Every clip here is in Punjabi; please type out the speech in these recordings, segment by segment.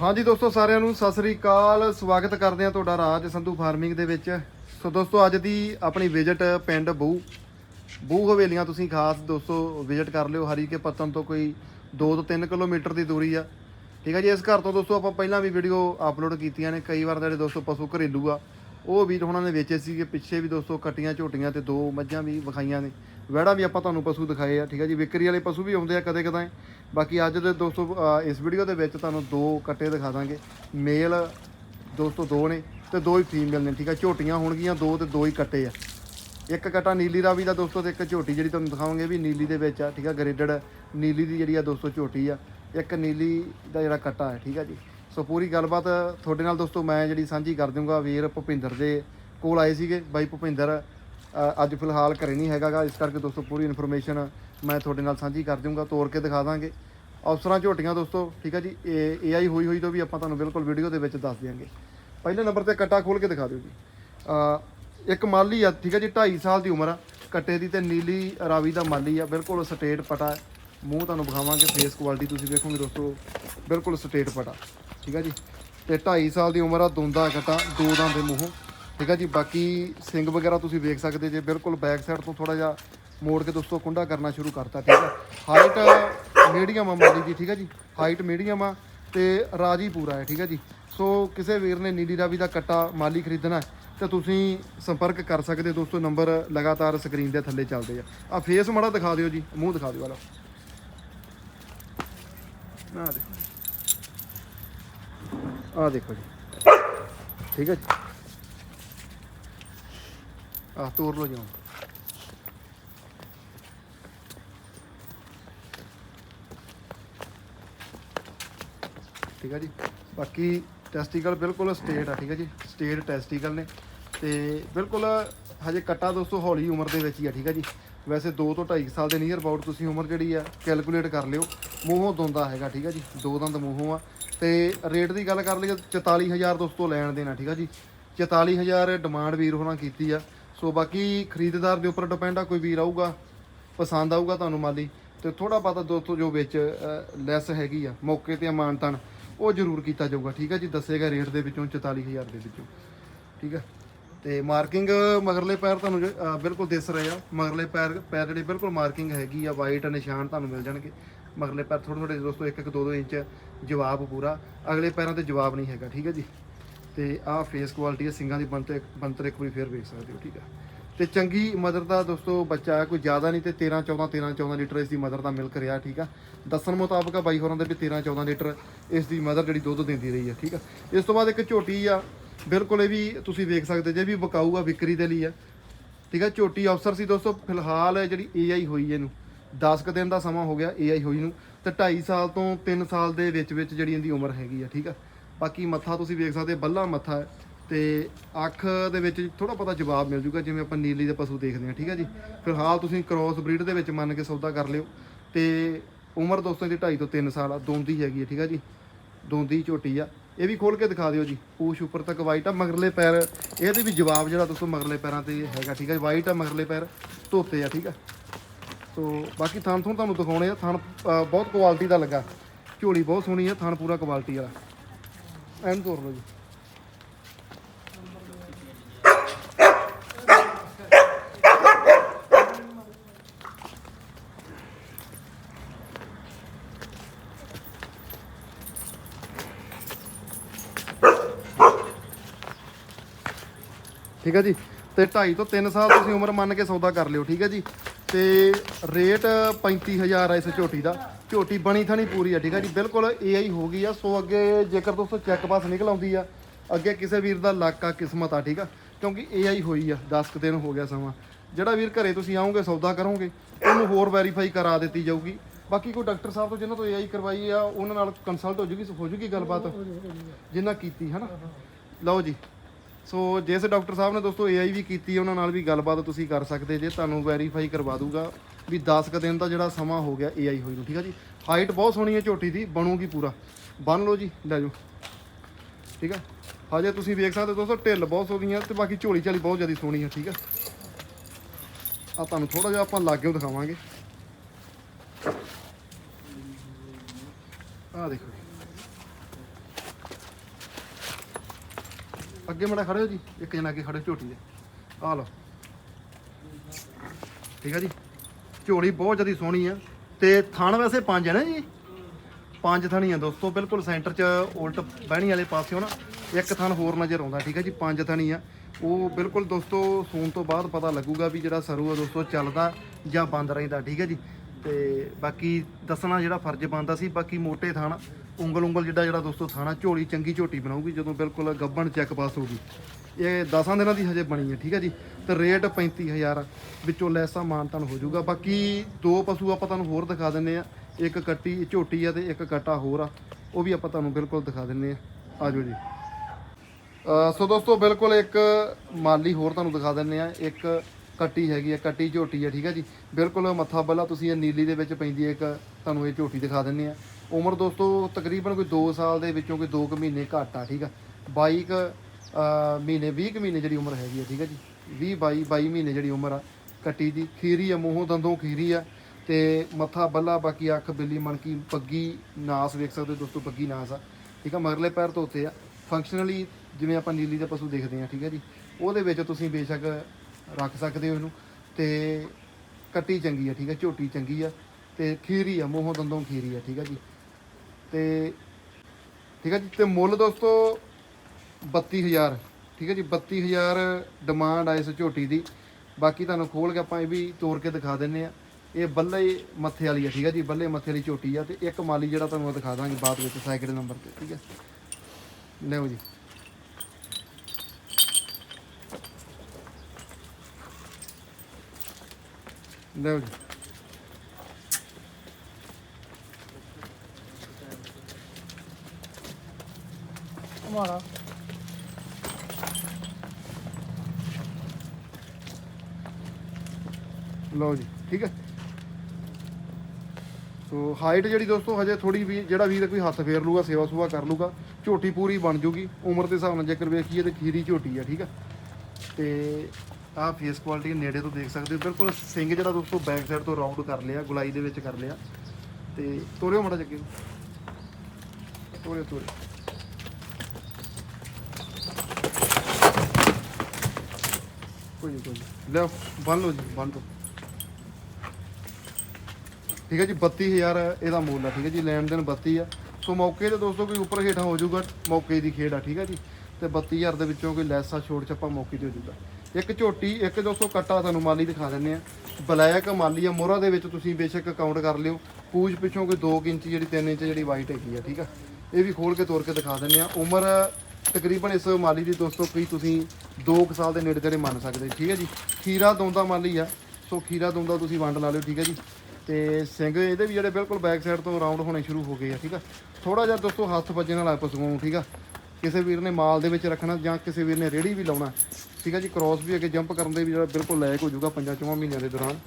ਹਾਂਜੀ ਦੋਸਤੋ, ਸਾਰਿਆਂ ਨੂੰ ਸਤਿ ਸ੍ਰੀ ਅਕਾਲ। ਸਵਾਗਤ ਕਰਦੇ ਹਾਂ ਤੁਹਾਡਾ ਰਾਜ ਸੰਧੂ ਫਾਰਮਿੰਗ ਦੇ ਵਿੱਚ। ਸੋ ਦੋਸਤੋ, ਅੱਜ ਦੀ ਆਪਣੀ ਵਿਜ਼ਿਟ ਪਿੰਡ ਬੂ ਬੂ ਹਵੇਲੀਆਂ ਤੁਸੀਂ ਖਾਸ ਦੋਸਤੋ ਵਿਜ਼ਿਟ ਕਰ ਲਿਓ। ਹਰੀ ਕੇ ਪੱਤਨ ਤੋਂ ਕੋਈ 2 ਤੋਂ 3 ਕਿਲੋਮੀਟਰ ਦੀ ਦੂਰੀ ਆ। ਠੀਕ ਹੈ ਜੀ, ਇਸ ਘਰ ਤੋਂ ਦੋਸਤੋ ਆਪਾਂ ਪਹਿਲਾਂ ਵੀ ਵੀਡੀਓ ਅਪਲੋਡ ਕੀਤੀਆਂ ਨੇ। ਕਈ ਵਾਰ ਜਿਹੜੇ ਦੋਸਤੋ ਪਸ਼ੂ ਘਰੇਲੂ ਆ ਉਹ ਵੀ ਉਹਨਾਂ ਨੇ ਵੇਚੇ ਸੀਗੇ, ਪਿੱਛੇ ਵੀ ਦੋਸਤੋ ਕਟੀਆਂ ਝੋਟੀਆਂ ਤੇ ਦੋ ਮੱਝਾਂ ਵੀ ਵਿਖਾਈਆਂ ਨੇ। ਵੜਾ ਵੀ ਆਪਾਂ ਤੁਹਾਨੂੰ ਪਸ਼ੂ ਦਿਖਾਏ ਆ, ਠੀਕ ਆ ਜੀ? ਵਿਕਰੀ ਵਾਲੇ ਪਸ਼ੂ ਵੀ ਆਉਂਦੇ ਆ ਕਦੇ ਕਦਾਏ ਬਾਕੀ ਅੱਜ ਦੇ ਦੋਸਤੋ ਇਸ ਵੀਡੀਓ ਦੇ ਵਿੱਚ ਤੁਹਾਨੂੰ ਦੋ ਕੱਟੇ ਦਿਖਾ ਦਾਂਗੇ। ਮੇਲ ਦੋਸਤੋ ਦੋ ਨੇ ਤੇ ਦੋ ਹੀ ਫੀਮੇਲ ਨੇ, ਠੀਕ ਆ? ਝੋਟੀਆਂ ਹੋਣਗੀਆਂ ਦੋ ਤੇ ਦੋ ਹੀ ਕੱਟੇ ਆ। ਇੱਕ ਕਟਾ ਨੀਲੀ ਰਾਵੀ ਦਾ ਦੋਸਤੋ ਤੇ ਇੱਕ ਝੋਟੀ ਜਿਹੜੀ ਤੁਹਾਨੂੰ ਦਿਖਾਵਾਂਗੇ ਵੀ ਨੀਲੀ ਦੇ ਵਿੱਚ ਆ, ਠੀਕ ਆ? ਗ੍ਰੇਡਡ ਨੀਲੀ ਦੀ ਜਿਹੜੀ ਆ ਦੋਸਤੋ ਝੋਟੀ ਆ, ਇੱਕ ਨੀਲੀ ਦਾ ਜਿਹੜਾ ਕਟਾ ਹੈ, ਠੀਕ ਆ ਜੀ? ਸੋ ਪੂਰੀ ਗੱਲਬਾਤ ਤੁਹਾਡੇ ਨਾਲ ਦੋਸਤੋ ਮੈਂ ਜਿਹੜੀ ਸਾਂਝੀ ਕਰ ਦੂੰਗਾ ਵੀਰ ਭੁਪਿੰਦਰ ਦੇ ਕੋਲ ਆਏ ਸੀਗੇ। ਬਾਈ ਭੁਪਿੰਦਰ ਅੱਜ ਫਿਲਹਾਲ ਘਰੇ ਨਹੀਂ ਹੈਗਾਗਾ, ਇਸ ਕਰਕੇ ਦੋਸਤੋ ਪੂਰੀ ਇਨਫੋਰਮੇਸ਼ਨ ਮੈਂ ਤੁਹਾਡੇ ਨਾਲ ਸਾਂਝੀ ਕਰ ਦੂੰਗਾ ਤੋੜ ਕੇ ਦਿਖਾ ਦਾਂਗੇ। ਅਫਸਰਾਂ ਝੋਟੀਆਂ ਦੋਸਤੋ, ਠੀਕ ਹੈ ਜੀ? ਇਹ ਏਆਈ ਹੋਈ ਹੋਈ ਤੋਂ ਵੀ ਆਪਾਂ ਤੁਹਾਨੂੰ ਬਿਲਕੁਲ ਵੀਡੀਓ ਦੇ ਵਿੱਚ ਦੱਸ ਦਿਆਂਗੇ। ਪਹਿਲੇ ਨੰਬਰ ਤੇ ਕੱਟਾ ਖੋਲ ਕੇ ਦਿਖਾ ਦਿਓ ਜੀ। ਇੱਕ ਮਾਲੀ ਆ, ਠੀਕ ਹੈ ਜੀ? 2.5 ਸਾਲ ਦੀ ਉਮਰ ਆ। ਕੱਟੇ ਦੀ ਤੇ ਨੀਲੀ ਰਾਵੀ ਦਾ ਮਾਲੀ ਆ। ਬਿਲਕੁਲ ਸਟੇਟ ਪਟਾ। ਮੂੰਹ ਤੁਹਾਨੂੰ ਵਿਖਾਵਾਂਗੇ ਫੇਸ ਕੁਆਲਿਟੀ ਤੁਸੀਂ ਵੇਖੋਗੇ ਦੋਸਤੋ। ਬਿਲਕੁਲ ਸਟੇਟ ਪਟਾ। ਠੀਕ ਹੈ ਜੀ। ਤੇ 2.5 ਸਾਲ ਦੀ ਉਮਰ ਆ, ਦੋਂਦਾ ਕੱਟਾ ਦੋ ਦੰਦ ਦੇ ਮੂੰਹੋਂ। ਠੀਕ ਆ ਜੀ, ਬਾਕੀ ਸਿੰਗ ਵਗੈਰਾ ਤੁਸੀਂ ਵੇਖ ਸਕਦੇ ਜੇ, ਬਿਲਕੁਲ ਬੈਕ ਸਾਈਡ ਤੋਂ ਥੋੜਾ ਜਿਹਾ ਮੋੜ ਕੇ ਦੋਸਤੋ ਕੁੰਡਾ ਕਰਨਾ ਸ਼ੁਰੂ ਕਰਤਾ, ਠੀਕ ਆ ਹਾਈਟ ਮੀਡੀਅਮ ਆ ਮਾਲੀ ਦੀ ਠੀਕ ਹੈ ਜੀ। ਹਾਈਟ ਮੀਡੀਅਮ ਆ ਤੇ ਰਾਜੀ ਪੂਰਾ ਹੈ, ਠੀਕ ਆ ਜੀ। ਸੋ ਕਿਸੇ ਵੀਰ ਨੇ ਨੀਲੀ ਰਾਵੀ ਦਾ ਕੱਟਾ ਮਾਲੀ ਖਰੀਦਣਾ ਤਾਂ ਤੁਸੀਂ ਸੰਪਰਕ ਕਰ ਸਕਦੇ ਹੋ ਦੋਸਤੋ, ਨੰਬਰ ਲਗਾਤਾਰ ਸਕਰੀਨ ਦੇ ਥੱਲੇ ਚੱਲਦੇ ਆ। ਆ ਫੇਸ ਮਾੜਾ ਦਿਖਾ ਦਿਓ ਜੀ, ਮੂੰਹ ਦਿਖਾ ਦਿਓ ਵਾਲਾ। ਆ ਦੇਖੋ ਆ ਦੇਖੋ ਜੀ। ਠੀਕ ਹੈ ਜੀ। ਆ ਤੋੜ ਲਓ ਜੀ ਠੀਕ ਹੈ ਜੀ। ਬਾਕੀ ਟੈਸਟੀਕਲ ਬਿਲਕੁਲ ਸਟੇਟ ਆ, ਠੀਕ ਹੈ ਜੀ। ਸਟੇਟ ਟੈਸਟੀਕਲ ਨੇ ਤੇ ਬਿਲਕੁਲ ਹਜੇ ਕੱਟਾ ਦੋਸਤੋ ਹੌਲੀ ਉਮਰ ਦੇ ਵਿੱਚ ਹੀ ਆ, ਠੀਕ ਆ ਜੀ। ਵੈਸੇ 2 ਤੋਂ 2.5 ਸਾਲ ਦੇ ਨੀਅਰ ਅਬਾਊਟ ਤੁਸੀਂ ਉਮਰ ਜਿਹੜੀ ਆ, ਕੈਲਕੂਲੇਟ ਕਰ ਲਿਓ। ਮੂੰਹੋਂ ਦੋਂਦਾ ਹੈਗਾ, ਠੀਕ ਆ ਜੀ। ਦੋ ਦੰਦ ਮੂੰਹੋਂ ਆ। ਤੇ ਰੇਟ ਦੀ ਗੱਲ ਕਰ ਲਈਏ 44000 ਦੋਸਤੋ ਲੈਣ ਦੇਣਾ, ਠੀਕ ਆ ਜੀ। 44000 ਡਿਮਾਂਡ ਵੀਰ ਹੋਰਾਂ ਕੀਤੀ ਆ। ਸੋ ਬਾਕੀ ਖਰੀਦਦਾਰ ਦੇ ਉੱਪਰ ਡਿਪੈਂਡ ਆ, ਕੋਈ ਵੀਰ ਆਊਗਾ, ਪਸੰਦ ਆਊਗਾ ਤੁਹਾਨੂੰ ਮਾਲੀ। ਤੇ ਥੋੜਾ ਬਹੁਤਾ ਦੋਸਤੋ ਜੋ ਵਿੱਚ ਲੈਸ ਹੈਗੀ ਆ, ਮੌਕੇ ਤੇ ਮਾਨਤਨ, ਉਹ ਜ਼ਰੂਰ ਕੀਤਾ ਜਾਊਗਾ, ਠੀਕ ਆ ਜੀ। ਦੱਸੇਗਾ ਰੇਟ ਦੇ ਵਿੱਚੋਂ 44000 ਦੇ ਵਿੱਚੋਂ, ਠੀਕ ਹੈ ਤੇ ਮਾਰਕਿੰਗ ਮਗਰਲੇ ਪੈਰ ਤੁਹਾਨੂੰ ਜੋ, ਅ, ਬਿਲਕੁਲ ਦਿਸ ਰਹੇ ਆ। ਮਗਰਲੇ ਪੈਰ ਪੈਰ ਜਿਹੜੇ ਬਿਲਕੁਲ ਮਾਰਕਿੰਗ ਹੈਗੀ ਆ ਵਾਈਟ ਨਿਸ਼ਾਨ ਤੁਹਾਨੂੰ ਮਿਲ ਜਾਣਗੇ। ਮਗਰਲੇ ਪੈਰ ਥੋੜੇ ਥੋੜੇ ਦੋਸਤੋ 1 1 2 2 ਇੰਚ ਜਵਾਬ ਪੂਰਾ। ਅਗਲੇ ਪੈਰਾਂ ਤੇ ਜਵਾਬ ਨਹੀਂ ਹੈਗਾ ਠੀਕ ਹੈ ਜੀ? ਤੇ ਆਹ ਫੇਸ ਕੁਆਲਿਟੀ ਹੈ ਸਿੰਗਾਂ ਦੀ ਬੰਤਰ ਬੰਤਰ ਇੱਕ ਵਾਰੀ ਫੇਰ ਵੇਖ ਸਕਦੇ ਹੋ ਠੀਕ ਆ? ਤੇ ਚੰਗੀ ਮਦਰ ਦਾ ਦੋਸਤੋ ਬੱਚਾ ਹੈ ਕੋਈ ਜ਼ਿਆਦਾ ਨਹੀਂ ਤੇ 13 14 13 14 ਲੀਟਰ ਇਸ ਦੀ ਮਦਰ ਦਾ ਮਿਲਕ ਰਿਹਾ ਠੀਕ ਆ? ਦੱਸਣ ਮੁਤਾਬਕ ਆ ਬਾਈ ਹੋਰਾਂ ਦੇ ਵੀ 13 14 ਲੀਟਰ ਇਸ ਦੀ ਮਦਰ ਜਿਹੜੀ ਦੁੱਧ ਦਿੰਦੀ ਰਹੀ ਆ ਠੀਕ ਆ? ਇਸ ਤੋਂ ਬਾਅਦ ਇੱਕ ਝੋਟੀ ਆ ਬਿਲਕੁਲ ਇਹ ਵੀ ਤੁਸੀਂ ਵੇਖ ਸਕਦੇ ਜੇ ਵੀ ਵਿਕਾਊ ਆ ਵਿਕਰੀ ਦੇ ਲਈ ਆ। ਠੀਕ ਆ, ਝੋਟੀ ਅਫਸਰ ਸੀ ਦੋਸਤੋ, ਫਿਲਹਾਲ ਇਹ ਜਿਹੜੀ ਏਆਈ ਹੋਈ ਇਹਨੂੰ। 10 ਕੁ ਦਿਨ ਦਾ ਸਮਾਂ ਹੋ ਗਿਆ ਏਆਈ ਹੋਈ ਨੂੰ ਤੇ 2.5 ਸਾਲ ਤੋਂ 3 ਸਾਲ ਦੇ ਵਿੱਚ ਵਿੱਚ ਜਿਹੜੀ ਇਹਦੀ ਉਮਰ ਹੈਗੀ ਆ, ਠੀਕ ਆ। ਬਾਕੀ ਮੱਥਾ ਤੁਸੀਂ ਵੇਖ ਸਕਦੇ, ਬੱਲਾ ਮੱਥਾ ਹੈ ਤੇ ਅੱਖ ਦੇ ਵਿੱਚ ਥੋੜਾ ਪਤਾ ਜਵਾਬ ਮਿਲ ਜੂਗਾ, ਜਿਵੇਂ ਆਪਾਂ ਨੀਲੀ ਦੇ ਪਸ਼ੂ ਦੇਖਦੇ ਹਾਂ, ਠੀਕ ਆ ਜੀ। ਫਿਲਹਾਲ ਤੁਸੀਂ ਕ੍ਰੋਸ ਬਰੀਡ ਦੇ ਵਿੱਚ ਮੰਨ ਕੇ ਸੌਦਾ ਕਰ ਲਿਓ ਤੇ ਉਮਰ ਦੋਸਤੋ ਦੀ 2.5 ਤੋਂ 3 ਸਾਲ ਆ, ਦੋਂਦੀ ਹੈਗੀ ਆ, ਠੀਕ ਆ ਜੀ। ਦੋਂਦੀ ਝੋਟੀ ਆ। ਇਹ ਵੀ ਖੋਲ ਕੇ ਦਿਖਾ ਦਿਓ ਜੀ। ਪੂਛ ਉੱਪਰ ਤੱਕ ਵਾਈਟ ਆ, ਮਗਰਲੇ ਪੈਰ। ਇਹਦੇ ਵੀ ਜਵਾਬ ਜਿਹੜਾ ਦੋਸਤੋ ਮਗਰਲੇ ਪੈਰਾਂ ਤੇ ਹੈਗਾ, ਠੀਕ ਆ? ਵਾਈਟ ਆ, ਮਗਰਲੇ ਪੈਰ ਧੋਤੇ ਆ, ਠੀਕ ਆ? ਸੋ ਬਾਕੀ ਥਣ ਥਣ ਤੁਹਾਨੂੰ ਦਿਖਾਉਣੇ ਆ। ਥਣ ਬਹੁਤ ਕੁਆਲਿਟੀ ਦਾ ਲੱਗਾ। ਝੋਲੀ ਬਹੁਤ ਸੋਹਣੀ ਆ, ਥਣ ਪੂਰਾ ਕੁਆਲਿਟੀ ਵਾਲਾ। ਐਨ ਤੋਰ ਲਓ ਜੀ। ਠੀਕ ਹੈ ਜੀ? ਤੇ 2.5 ਤੋਂ 3 ਸਾਲ ਤੁਸੀਂ ਉਮਰ ਮੰਨ ਕੇ ਸੌਦਾ ਕਰ ਲਿਓ, ਠੀਕ ਹੈ ਜੀ? ਤੇ ਰੇਟ 35000 ਆ ਇਸ ਝੋਟੀ ਦਾ। ਝੋਟੀ ਬਣੀ ਥਣੀ ਪੂਰੀ ਆ, ਠੀਕ ਹੈ ਜੀ? ਬਿਲਕੁਲ ਏਆਈ ਹੋ ਗਈ ਆ, ਸੋ ਅੱਗੇ ਜੇਕਰ ਦੋਸਤੋ ਚੈੱਕ ਪਾਸ ਨਿਕਲ ਆਉਂਦੀ ਆ, ਅੱਗੇ ਕਿਸੇ ਵੀਰ ਦਾ ਲੱਕ ਆ, ਕਿਸਮਤ ਆ, ਠੀਕ ਆ? ਕਿਉਂਕਿ ਏਆਈ ਹੋਈ ਆ 10 ਕੁ ਦਿਨ ਹੋ ਗਿਆ ਸਮਾਂ। ਜਿਹੜਾ ਵੀਰ ਘਰੇ ਤੁਸੀਂ ਆਉਂਗੇ ਸੌਦਾ ਕਰੋਗੇ, ਉਹਨੂੰ ਹੋਰ ਵੈਰੀਫਾਈ ਕਰਾ ਦਿੱਤੀ ਜਾਊਗੀ। ਬਾਕੀ ਕੋਈ ਡਾਕਟਰ ਸਾਹਿਬ ਤੋਂ ਜਿਨ੍ਹਾਂ ਤੋਂ ਏਆਈ ਕਰਵਾਈ ਆ, ਉਹਨਾਂ ਨਾਲ ਕੰਸਲਟ ਹੋ ਜੂਗੀ ਹੋ ਜੂਗੀ ਗੱਲਬਾਤ? ਜਿਨ੍ਹਾਂ ਕੀਤੀ, ਹਨਾ? ਲਓ ਜੀ। ਸੋ ਜਿਸ ਡਾਕਟਰ ਸਾਹਿਬ ਨੇ ਦੋਸਤੋ ਏਆਈ ਵੀ ਕੀਤੀ ਉਹਨਾਂ ਨਾਲ ਵੀ ਗੱਲਬਾਤ ਤੁਸੀਂ ਕਰ ਸਕਦੇ, ਜੇ ਤੁਹਾਨੂੰ ਵੈਰੀਫਾਈ ਕਰਵਾ ਦੂਗਾ ਵੀ 10 ਕ ਦਿਨ ਦਾ ਜਿਹੜਾ ਸਮਾਂ ਹੋ ਗਿਆ ਏਆਈ ਹੋਈ ਨੂੰ, ਠੀਕ ਆ ਜੀ? ਹਾਈਟ ਬਹੁਤ ਸੋਹਣੀ ਹੈ, ਝੋਟੀ ਦੀ, ਬਣੂਗੀ ਪੂਰਾ। ਬੰਨ ਲਓ ਜੀ, ਲੈ ਜਾਓ। ਠੀਕ ਆ? ਹਜੇ ਤੁਸੀਂ ਵੇਖ ਸਕਦੇ ਹੋ ਦੋਸਤੋ, ਢਿੱਲ ਬਹੁਤ ਸੋਹਣੀ ਹੈ ਤੇ ਬਾਕੀ ਝੋਲੀ ਚਾਲੀ ਬਹੁਤ ਜ਼ਿਆਦਾ ਸੋਹਣੀ ਹੈ ਠੀਕ ਆ? ਆ ਤੁਹਾਨੂੰ ਥੋੜਾ ਜਿਹਾ ਆਪਾਂ ਲਾਗਿਓ ਦਿਖਾਵਾਂਗੇ। ਆ ਦੇਖੋ ਅੱਗੇ ਮੜਾ ਖੜਿਓ ਜੀ, ਇੱਕ ਜਣਾ ਅੱਗੇ ਖੜੇ ਹੋ, ਝੋਟੀ ਦੇ। ਆ ਲਓ। ਠੀਕ ਆ ਜੀ। ਝੋਲੀ ਬਹੁਤ ਜ਼ਿਆਦਾ ਸੋਹਣੀ ਆ। ਤੇ ਥਣ ਵੈਸੇ ਪੰਜ ਹੈ ਨਾ ਜੀ? ਪੰਜ ਥਣੀ ਆ ਦੋਸਤੋ, ਬਿਲਕੁਲ ਸੈਂਟਰ 'ਚ ਉਲਟ ਬਹਿਣੀ ਵਾਲੇ ਪਾਸਿਓ ਨਾ, ਇੱਕ ਥਣ ਹੋਰ ਨਜ਼ਰ ਆਉਂਦਾ, ਠੀਕ ਹੈ ਜੀ? ਪੰਜ ਥਣੀ ਆ। ਉਹ ਬਿਲਕੁਲ ਦੋਸਤੋ, ਸੂਣ ਤੋਂ ਬਾਅਦ ਪਤਾ ਲੱਗੂਗਾ ਵੀ ਜਿਹੜਾ ਸਰੂ ਆ ਦੋਸਤੋ ਚੱਲਦਾ ਜਾਂ ਬੰਦ ਰਹਿੰਦਾ, ਠੀਕ ਹੈ ਜੀ? ਤੇ ਬਾਕੀ ਦੱਸਣਾ ਜਿਹੜਾ ਫਰਜ਼ ਬਣਦਾ ਸੀ, ਬਾਕੀ ਮੋਟੇ ਥਣ ਉਂਗਲ ਉਂਗਲ ਜਿੱਡਾ ਜਿਹੜਾ ਦੋਸਤੋ ਥਾਣਾ ਝੋਲੀ ਚੰਗੀ ਝੋਟੀ ਬਣਾਉਗੀ ਜਦੋਂ ਬਿਲਕੁਲ ਗੱਬਣ ਚੈੱਕ ਪਾਸ ਹੋਊਗੀ। ਇਹ 10 ਦਿਨਾਂ ਦੀ ਹਜੇ ਬਣੀ ਹੈ, ਠੀਕ ਹੈ ਜੀ? ਤੇ ਰੇਟ 35000 ਵਿੱਚੋਂ ਲੈਸਾ ਮਾਨਤਨ ਹੋ ਜਾਊਗਾ। ਬਾਕੀ ਦੋ ਪਸ਼ੂ ਆਪਾਂ ਤੁਹਾਨੂੰ ਹੋਰ ਦਿਖਾ ਦਿੰਨੇ ਆ ਇੱਕ ਕੱਟੀ ਝੋਟੀ ਆ ਤੇ ਇੱਕ ਕਟਾ ਹੋਰ ਆ। ਉਹ ਵੀ ਆਪਾਂ ਤੁਹਾਨੂੰ ਬਿਲਕੁਲ ਦਿਖਾ ਦਿੰਨੇ ਆ ਆਜੋ ਜੀ। ਸੋ ਦੋਸਤੋ, ਬਿਲਕੁਲ ਇੱਕ ਮਾਲੀ ਹੋਰ ਤੁਹਾਨੂੰ ਦਿਖਾ ਦਿੰਨੇ ਆ ਇੱਕ ਕੱਟੀ ਹੈਗੀ ਆ, ਕੱਟੀ ਝੋਟੀ ਆ, ਠੀਕ ਹੈ ਜੀ? ਬਿਲਕੁਲ ਮੱਥਾ ਬੱਲਾ, ਤੁਸੀਂ ਇਹ ਨੀਲੀ ਦੇ ਵਿੱਚ ਪੈਂਦੀ ਹੈ, ਇੱਕ ਤੁਹਾਨੂੰ ਇਹ ਝੋਟੀ ਦਿਖਾ ਦਿੰਨੇ ਆ ਉਮਰ ਦੋਸਤੋ ਤਕਰੀਬਨ ਕੋਈ 2 ਸਾਲ ਦੇ ਵਿੱਚੋਂ ਕੋਈ 2 ਕੁ ਮਹੀਨੇ ਘੱਟ ਆ ਠੀਕ ਆ। 22 ਕੁ, ਮਹੀਨੇ 20 ਕੁ ਮਹੀਨੇ ਜਿਹੜੀ ਉਮਰ ਹੈਗੀ ਆ ਠੀਕ ਆ ਜੀ। 20 22 22 ਮਹੀਨੇ ਜਿਹੜੀ ਉਮਰ ਆ ਕੱਟੀ ਦੀ। ਖੀਰੀ ਆ ਮੂੰਹੋਂ ਦੰਦੋਂ ਖੀਰੀ ਆ ਤੇ ਮੱਥਾ ਬੱਲਾ ਬਾਕੀ ਅੱਖ ਬਿੱਲੀ ਮਣਕੀ ਪੱਗੀ ਨਾਸ ਵੇਖ ਸਕਦੇ ਹੋ ਦੋਸਤੋ ਪੱਗੀ ਨਾਸ ਆ ਠੀਕ ਆ। ਮਗਰਲੇ ਪੈਰ ਧੋਤੇ ਆ। ਫੰਕਸ਼ਨਲੀ ਜਿਵੇਂ ਆਪਾਂ ਨੀਲੀ ਦਾ ਪਸ਼ੂ ਦੇਖਦੇ ਆ ਠੀਕ ਹੈ ਜੀ। ਉਹਦੇ ਵਿੱਚ ਤੁਸੀਂ ਬੇਸ਼ੱਕ ਰੱਖ ਸਕਦੇ ਹੋ ਇਹਨੂੰ ਤੇ ਕੱਟੀ ਚੰਗੀ ਆ ਠੀਕ ਆ। ਝੋਟੀ ਚੰਗੀ ਆ ਤੇ ਖੀਰੀ ਆ ਮੂੰਹੋਂ ਦੰਦੋਂ ਖੀਰੀ ਆ ਠੀਕ ਆ ਜੀ। ਤੇ ਠੀਕ ਹੈ ਜੀ, ਤੇ ਮੁੱਲ ਦੋਸਤੋ 32000 ਠੀਕ ਹੈ ਜੀ 32000 ਡਿਮਾਂਡ ਆ ਇਸ ਝੋਟੀ ਦੀ। ਬਾਕੀ ਤੁਹਾਨੂੰ ਖੋਲ ਕੇ ਆਪਾਂ ਇਹ ਵੀ ਤੋੜ ਕੇ ਦਿਖਾ ਦਿੰਨੇ ਆ। ਇਹ ਬੱਲੇ ਮੱਥੇ ਵਾਲੀ ਆ, ਠੀਕ ਹੈ ਜੀ, ਬੱਲੇ ਮੱਥੇ ਵਾਲੀ ਝੋਟੀ ਆ, ਤੇ ਇੱਕ ਮਾਲੀ ਜਿਹੜਾ ਤੁਹਾਨੂੰ ਦਿਖਾ ਦਾਂਗੇ ਬਾਅਦ ਵਿੱਚ ਸੈਕਿੰਡ ਨੰਬਰ ਤੇ, ਠੀਕ ਹੈ। ਲਿਓ ਜੀ। ਲਿਓ ਜੀ। ਘੁਮਾਣਾ ਲਓ ਜੀ, ਠੀਕ ਹੈ। ਸੋ ਹਾਈਟ ਜਿਹੜੀ ਦੋਸਤੋ, ਹਜੇ ਥੋੜੀ ਵੀ, ਜਿਹੜਾ ਵੀ ਕੋਈ ਹੱਥ ਫੇਰ ਲੂਗਾ ਸੇਵਾ ਸੁਭਾ ਕਰ ਲੂਗਾ, ਝੋਟੀ ਪੂਰੀ ਬਣ ਜੂਗੀ। ਉਮਰ ਦੇ ਹਿਸਾਬ ਨਾਲ ਜੇਕਰ ਵੇਖੀਏ ਤੇ ਖੀਰੀ ਝੋਟੀ ਆ, ਠੀਕ ਆ। ਤੇ ਆਹ ਫੇਸ ਕੁਆਲਿਟੀ ਨੇੜੇ ਤੋਂ ਦੇਖ ਸਕਦੇ ਹੋ। ਬਿਲਕੁਲ ਸਿੰਗ ਜਿਹੜਾ ਦੋਸਤੋ ਬੈਕ ਸਾਈਡ ਤੋਂ ਰਾਉਂਡ ਕਰ ਲਿਆ, ਗੁਲਾਈ ਦੇ ਵਿੱਚ ਕਰ ਲਿਆ। ਤੇ ਤੋਰਿਓ ਮੜਾ ਜੱਗੇ ਤੋਰਿਓ ਤੋਰਿਓ। ਕੋਈ ਨਹੀਂ ਕੋਈ ਨਹੀਂ ਲਿਆਓ ਬੰਨ ਲਓ ਜੀ, ਬੰਨ ਲਓ। ਠੀਕ ਹੈ ਜੀ 32000 ਇਹਦਾ ਮੁੱਲ ਆ, ਠੀਕ ਹੈ ਜੀ, ਲੈਣ ਦੇਣ 32 ਆ। ਸੋ ਮੌਕੇ ਤੇ ਦੋਸਤੋ ਕੋਈ ਉੱਪਰ ਹੇਠਾਂ ਹੋ ਜਾਊਗਾ, ਮੌਕੇ ਦੀ ਖੇਡ ਆ, ਠੀਕ ਹੈ ਜੀ। ਤੇ 32000 ਦੇ ਵਿੱਚੋਂ ਕੋਈ ਲੈਸ ਆ ਛੋਟ ਛੱਪਾ ਮੌਕੇ ਤੇ ਹੋ ਜਾਊਗਾ। ਇੱਕ ਝੋਟੀ, ਇੱਕ ਦੋਸਤੋ ਕੱਟਾ ਤੁਹਾਨੂੰ ਮਾਲੀ ਦਿਖਾ ਦਿੰਨੇ ਆ ਬਲੈਕ ਮਾਲੀ ਆ, ਮੋਹਰਾ ਦੇ ਵਿੱਚ ਤੁਸੀਂ ਬੇਸ਼ੱਕ ਕਾਊਂਟ ਕਰ ਲਿਓ। ਪੂਛ ਪਿੱਛੋਂ ਕੋਈ 2 ਇੰਚ ਜਿਹੜੀ 3 ਇੰਚ ਜਿਹੜੀ ਵਾਈਟ ਹੈਗੀ ਆ, ਠੀਕ ਆ। ਇਹ ਵੀ ਖੋਲ ਕੇ ਤੋੜ ਕੇ ਦਿਖਾ ਦਿੰਨੇ ਆ ਉਮਰ ਤਕਰੀਬਨ ਇਸ ਮਾਲੀ ਦੀ ਦੋਸਤੋ ਕੋਈ ਤੁਸੀਂ 2 ਸਾਲ ਦੇ ਨੇੜੇ ਤੇੜੇ ਮੰਨ ਸਕਦੇ, ਠੀਕ ਹੈ ਜੀ? ਖੀਰਾ ਦੋਂਦਾ ਮਾਲੀ ਆ, ਸੋ ਖੀਰਾ ਦੋਂਦਾ ਤੁਸੀਂ ਵੰਡ ਲਾ ਲਿਓ, ਠੀਕ ਹੈ ਜੀ? ਤੇ ਸਿੰਘ ਇਹਦੇ ਵੀ ਜਿਹੜੇ ਬਿਲਕੁਲ ਬੈਕ ਸਾਈਡ ਤੋਂ ਰਾਉਂਡ ਹੋਣੇ ਸ਼ੁਰੂ ਹੋ ਗਏ ਆ, ਠੀਕ ਆ? ਥੋੜਾ ਜਿਹਾ ਦੋਸਤੋ ਹੱਥ ਵੱਜਣ ਵਾਲਾ ਪਸ਼ੂ ਨੂੰ, ਠੀਕ ਆ? ਕਿਸੇ ਵੀਰ ਨੇ ਮਾਲ ਦੇ ਵਿੱਚ ਰੱਖਣਾ ਜਾਂ ਕਿਸੇ ਵੀਰ ਨੇ ਰੇੜੀ ਵੀ ਲਾਉਣਾ, ਠੀਕ ਆ ਜੀ? ਕ੍ਰਾਸ ਵੀ ਅੱਗੇ ਜੰਪ ਕਰਨ ਦੇ ਵੀ ਜਿਹੜਾ ਬਿਲਕੁਲ ਲਾਇਕ ਹੋ ਜਾਊਗਾ ਪੰਜਾਂ ਚੌਵਾਂ ਮਹੀਨਿਆਂ ਦੇ ਦੌਰਾਨ।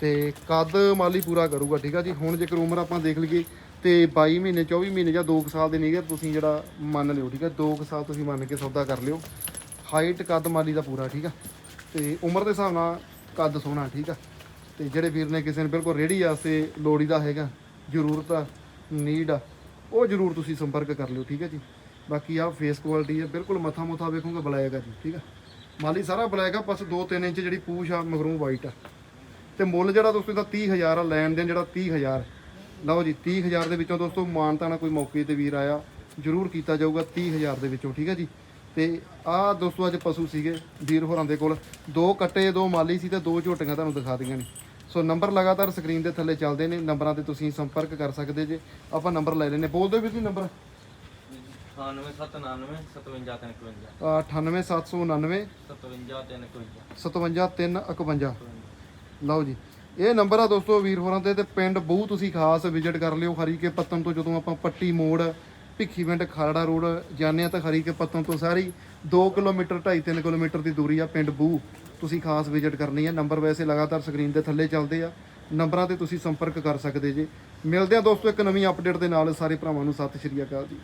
ਤੇ ਕੱਦ ਮਾਲੀ ਪੂਰਾ ਕਰੂਗਾ, ਠੀਕ ਆ ਜੀ? ਹੁਣ ਜੇਕਰ ਉਮਰ ਆਪਾਂ ਦੇਖ ਲਈਏ ਤੇ 22 ਮਹੀਨੇ 24 ਮਹੀਨੇ ਜਾਂ 2 ਸਾਲ ਦੇ ਨੇਗੇ, ਤੁਸੀਂ ਜਿਹੜਾ ਮੰਨ ਲਿਓ, ਠੀਕ ਆ? 2 ਸਾਲ ਤੁਸੀਂ ਮੰਨ ਕੇ ਸੌਦਾ ਕਰ ਲਿਓ। ਹਾਈਟ ਕੱਦ ਮਾਲੀ ਦਾ ਪੂਰਾ, ਠੀਕ ਆ? ਤੇ ਉਮਰ ਦੇ ਹਿਸਾਬ ਨਾਲ ਕੱਦ ਸੋਹਣਾ, ਠੀਕ ਆ? ਤੇ ਜਿਹੜੇ ਵੀਰ ਨੇ ਕਿਸੇ ਨੇ ਬਿਲਕੁਲ ਰੇੜੀ ਆਸੇ ਲੋੜੀ ਦਾ ਹੈਗਾ, ਜ਼ਰੂਰਤ ਆ ਨੀਡ ਆ, ਉਹ ਜ਼ਰੂਰ ਤੁਸੀਂ ਸੰਪਰਕ ਕਰ ਲਿਓ, ਠੀਕ ਹੈ ਜੀ? ਬਾਕੀ ਆ ਫੇਸ ਕੁਆਲਿਟੀ ਹੈ ਬਿਲਕੁਲ ਮੱਥਾ ਮੁੱਥਾ ਵੇਖੋਗੇ ਬਲੈਕ ਆ ਜੀ, ਠੀਕ ਆ? ਮਾਲੀ ਸਾਰਾ ਬਲੈਕ ਆ, ਬਸ 2-3 ਇੰਚ ਜਿਹੜੀ ਪੂਛ ਆ, ਮਗਰੋਂ ਵਾਈਟ ਆ। ਤੇ ਮੁੱਲ ਜਿਹੜਾ ਦੋਸਤੋ ਇਹਦਾ 30000 ਆ, ਲੈਣ ਦੇਣ ਜਿਹੜਾ 30000 ਲਓ ਜੀ 30000 ਦੇ ਵਿੱਚੋਂ ਦੋਸਤੋ ਮਾਨਤਾ ਨਾਲ ਕੋਈ ਮੌਕੇ ਤੇ ਵੀਰ ਆਇਆ ਜ਼ਰੂਰ ਕੀਤਾ ਜਾਊਗਾ 30000 ਦੇ ਵਿੱਚੋਂ ਠੀਕ ਹੈ ਜੀ? ਤੇ ਆਹ ਦੋਸਤੋ ਅੱਜ ਪਸ਼ੂ ਸੀਗੇ ਵੀਰ ਹੋਰਾਂ ਦੇ ਕੋਲ। ਦੋ ਕੱਟੇ ਦੋ ਮਾਲੀ ਸੀ ਤੇ ਦੋ ਝੋਟੀਆਂ ਤੁਹਾਨੂੰ ਦਿਖਾ ਦਈਆਂ ਨੇ ਸੋ ਨੰਬਰ ਲਗਾਤਾਰ ਸਕਰੀਨ ਦੇ ਥੱਲੇ ਚੱਲਦੇ ਨੇ ਨੰਬਰਾਂ ਤੇ ਤੁਸੀਂ ਸੰਪਰਕ ਕਰ ਸਕਦੇ ਜੇ। ਆਪਾਂ ਨੰਬਰ ਲੈ ਲੈਨੇ ਬੋਲ ਦਿਓ ਵੀਰ ਜੀ ਨੰਬਰ? 9799 5751 98799 5751 57351 ਲਓ ਜੀ। ਇਹ ਨੰਬਰ ਆ ਦੋਸਤੋ ਵੀਰ ਹੋਰਾਂ ਦੇ ਤੇ ਪਿੰਡ ਬਹੂ ਤੁਸੀਂ ਖਾਸ ਵਿਜ਼ਿਟ ਕਰ ਲਿਓ ਹਰੀਕੇ ਪੱਤਨ ਤੋਂ ਜਦੋਂ ਆਪਾਂ ਪੱਟੀ ਮੋੜ, ਭਿੱਖੀ ਪਿੰਡ, ਖਾਲੜਾ ਰੋਡ ਜਾਂਦੇ ਆ ਤਾਂ ਹਰੀਕੇ ਪੱਤਨ ਤੋਂ ਸਾਰੀ 2 ਕਿਲੋਮੀਟਰ 2.5 ਕਿਲੋਮੀਟਰ ਦੀ ਦੂਰੀ ਆ ਪਿੰਡ ਬਹੂ। ਤੁਸੀਂ ਖਾਸ ਵਿਜ਼ਿਟ ਕਰਨੀ ਹੈ ਨੰਬਰ ਵੈਸੇ ਲਗਾਤਾਰ ਸਕਰੀਨ ਦੇ ਥੱਲੇ ਚੱਲਦੇ ਆ। ਨੰਬਰਾਂ ਤੇ ਤੁਸੀਂ ਸੰਪਰਕ ਕਰ ਸਕਦੇ ਜੇ। ਮਿਲਦੇ ਆ ਦੋਸਤੋ ਇੱਕ ਨਵੀਂ ਅਪਡੇਟ ਦੇ ਨਾਲ। ਸਾਰੇ ਭਰਾਵਾਂ ਨੂੰ ਸਤਿ ਸ਼੍ਰੀ ਅਕਾਲ ਜੀ।